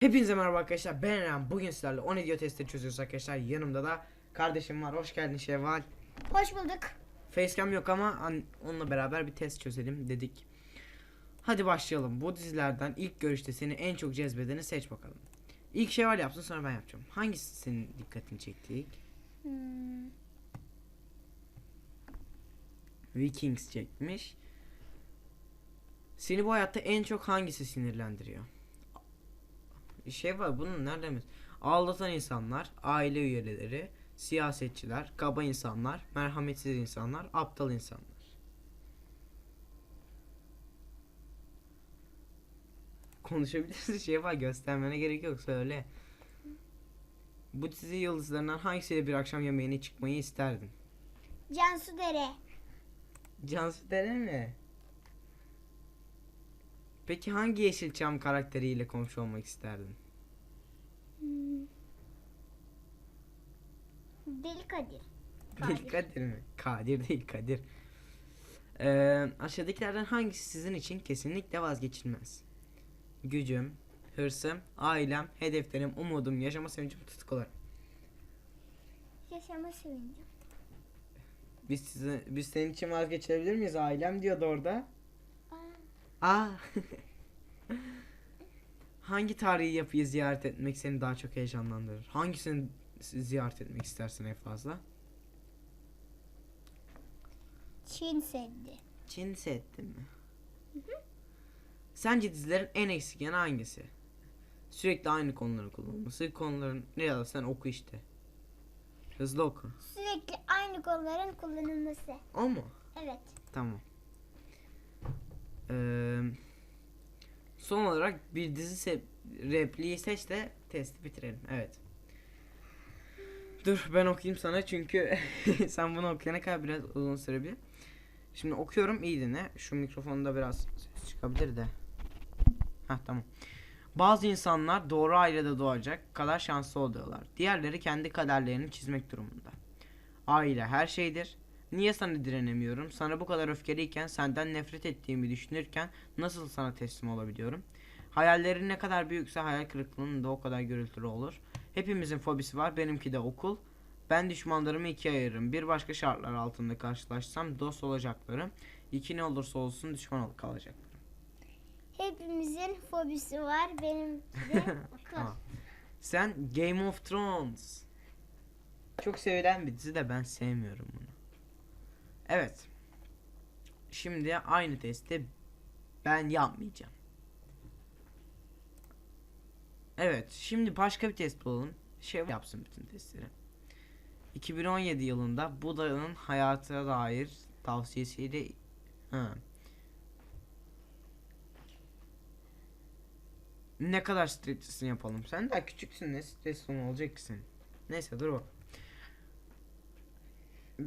Hepinize merhaba arkadaşlar ben Eren. Bugün sizlerle 10 video testi çözüyoruz arkadaşlar. Yanımda da kardeşim var. Hoş geldin Şevval. Hoş bulduk. Facecam yok ama onunla beraber bir test çözelim dedik. Hadi başlayalım. Bu dizilerden ilk görüşte seni en çok cezbedeni seç bakalım. İlk Şevval yapsın sonra ben yapacağım. Hangisi senin dikkatini çekti ilk? Hmm, Vikings çekmiş. Seni bu hayatta en çok hangisi sinirlendiriyor? Şey var bunun nereden mi? Aldatan insanlar, aile üyeleri, siyasetçiler, kaba insanlar, merhametsiz insanlar, aptal insanlar. Konuşabilirsin şey var göstermene gerek yok söyle. Bu dizi yıldızlarından hangisiyle bir akşam yemeğine çıkmayı isterdin? Cansu Dere. Cansu Dere mi? Peki hangi Yeşilçam karakteriyle komşu olmak isterdin? Hmm. Deli Kadir. Değil Kadir mi? Kadir değil Kadir. Ee, aşağıdakilerden hangisi sizin için kesinlikle vazgeçilmez? Gücüm, hırsım, ailem, hedeflerim, umudum, yaşama sevincim, tutkularım. Yaşama sevinci. Biz size, biz senin için vazgeçebilir miyiz? Ailem diyordu orada. Aa, Aa. Hangi tarihi yapıyı ziyaret etmek seni daha çok heyecanlandırır? Hangisini ziyaret etmek istersin en fazla? Çin Seddi. Çin Seddi mi? Sence dizilerin en eksik yanı hangisi? Sürekli aynı konuları kullanılması. Konuların ne ya sen oku işte. Hızlı oku. Sürekli aynı kolların kullanılması. O mu? Evet. Tamam. Ee, son olarak bir dizi se- repliği seç de testi bitirelim. Evet. Dur ben okuyayım sana çünkü sen bunu okuyana kadar biraz uzun sürebilir. Şimdi okuyorum iyi dinle. Şu mikrofonda biraz ses çıkabilir de. Heh tamam. Bazı insanlar doğru ailede doğacak kadar şanslı oluyorlar. Diğerleri kendi kaderlerini çizmek durumunda. Aile her şeydir. Niye sana direnemiyorum? Sana bu kadar öfkeliyken, senden nefret ettiğimi düşünürken nasıl sana teslim olabiliyorum? Hayallerin ne kadar büyükse hayal kırıklığının da o kadar gürültülü olur. Hepimizin fobisi var, benimki de okul. Ben düşmanlarımı ikiye ayırırım. Bir başka şartlar altında karşılaşsam dost olacaklarım. İki ne olursa olsun düşman kalacaklarım. Hepimizin fobisi var. Benim de okul. Sen Game of Thrones. Çok sevilen bir dizi de ben sevmiyorum bunu. Evet. Şimdi aynı testi ben yapmayacağım. Evet, şimdi başka bir test bulalım. Şey yapsın bütün testleri. 2017 yılında Buda'nın hayata dair tavsiyesiyle ha. Ne kadar streslisin yapalım. Sen daha küçüksün ne stresli olacak ki senin. Neyse dur bak.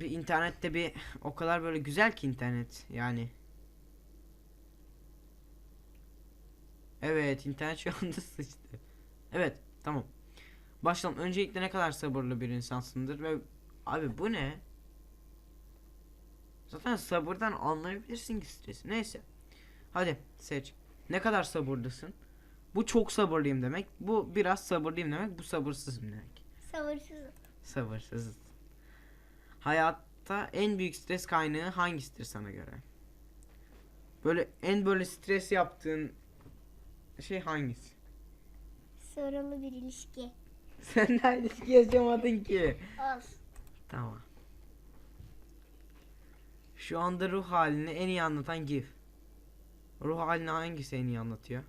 Bir internette bir o kadar böyle güzel ki internet yani. Evet internet şu anda sıçtı. Evet tamam. Başlayalım. Öncelikle ne kadar sabırlı bir insansındır ve abi bu ne? Zaten sabırdan anlayabilirsin ki stresi. Neyse. Hadi seç. Ne kadar sabırlısın? Bu çok sabırlıyım demek. Bu biraz sabırlıyım demek. Bu sabırsızım demek. Sabırsızım. Sabırsız. Hayatta en büyük stres kaynağı hangisidir sana göre? Böyle en böyle stres yaptığın şey hangisi? Sorunlu bir ilişki. Sen daha ilişki yaşamadın ki. Olsun. Tamam. Şu anda ruh halini en iyi anlatan GIF. Ruh halini hangisi en iyi anlatıyor?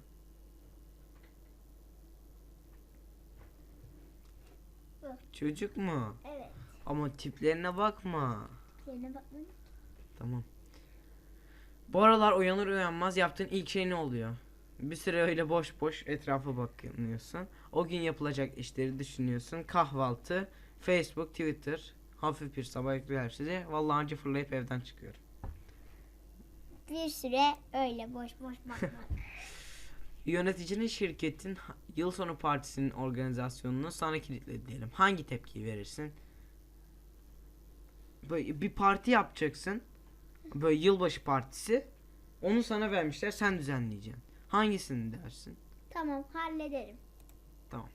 Çocuk mu? Evet. Ama tiplerine bakma. Yerine bakmadın. Tamam. Bu aralar uyanır uyanmaz yaptığın ilk şey ne oluyor? Bir süre öyle boş boş etrafa bakıyorsun. O gün yapılacak işleri düşünüyorsun. Kahvaltı, Facebook, Twitter, hafif bir sabah egzersizi. Vallahi anca fırlayıp evden çıkıyorum. Bir süre öyle boş boş bakmak. Yöneticinin şirketin yıl sonu partisinin organizasyonunu sana kilitledi diyelim. Hangi tepkiyi verirsin? Böyle bir parti yapacaksın. Böyle yılbaşı partisi. Onu sana vermişler sen düzenleyeceksin. Hangisini dersin? tamam hallederim. Tamam.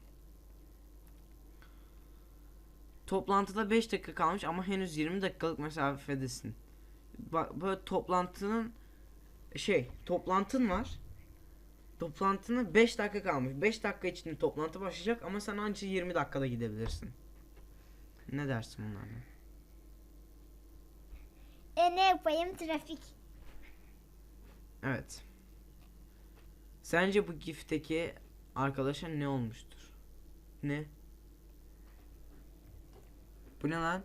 Toplantıda 5 dakika kalmış ama henüz 20 dakikalık mesafedesin. Bak böyle toplantının şey, toplantın var. Toplantına 5 dakika kalmış. 5 dakika içinde toplantı başlayacak ama sen anca 20 dakikada gidebilirsin. Ne dersin bunlarla? E ne yapayım trafik. Evet. Sence bu gifteki arkadaşa ne olmuştur? Ne? Bu ne lan?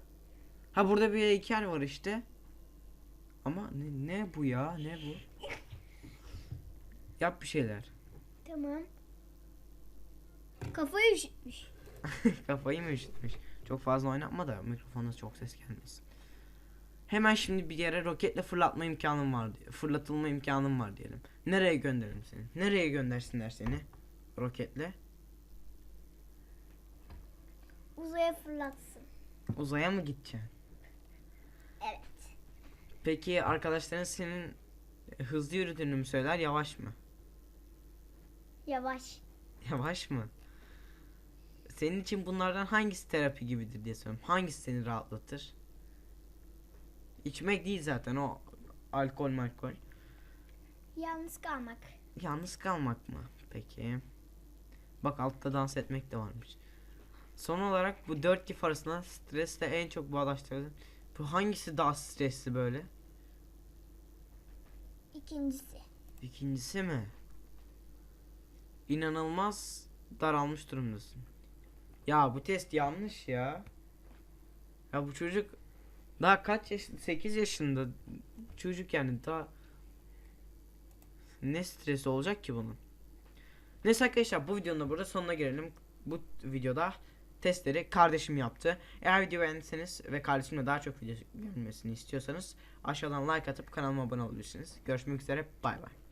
Ha burada bir heykel var işte. Ama ne, ne bu ya? Ne bu? Yap bir şeyler. Tamam. Kafayı üşütmüş. Kafayı mı üşütmüş? Çok fazla oynatma da mikrofonda çok ses gelmesin. Hemen şimdi bir yere roketle fırlatma imkanım var. Fırlatılma imkanım var diyelim. Nereye gönderirim seni? Nereye göndersinler seni? Roketle. Uzaya fırlatsın. Uzaya mı gideceksin? Evet. Peki arkadaşların senin hızlı yürüdüğünü mü söyler yavaş mı? Yavaş. Yavaş mı? Senin için bunlardan hangisi terapi gibidir diye soruyorum. Hangisi seni rahatlatır? İçmek değil zaten o alkol malkol. Yalnız kalmak. Yalnız kalmak mı? Peki. Bak altta dans etmek de varmış. Son olarak bu dört gif arasında stresle en çok bağdaştırdığın bu hangisi daha stresli böyle? İkincisi. İkincisi mi? İnanılmaz daralmış durumdasın. Ya bu test yanlış ya. Ya bu çocuk daha kaç yaş 8 yaşında çocuk yani daha ne stresi olacak ki bunun? Neyse arkadaşlar bu videonun da burada sonuna gelelim. Bu videoda testleri kardeşim yaptı. Eğer videoyu beğendiyseniz ve kardeşimle daha çok video görmesini istiyorsanız aşağıdan like atıp kanalıma abone olabilirsiniz. Görüşmek üzere bay bay.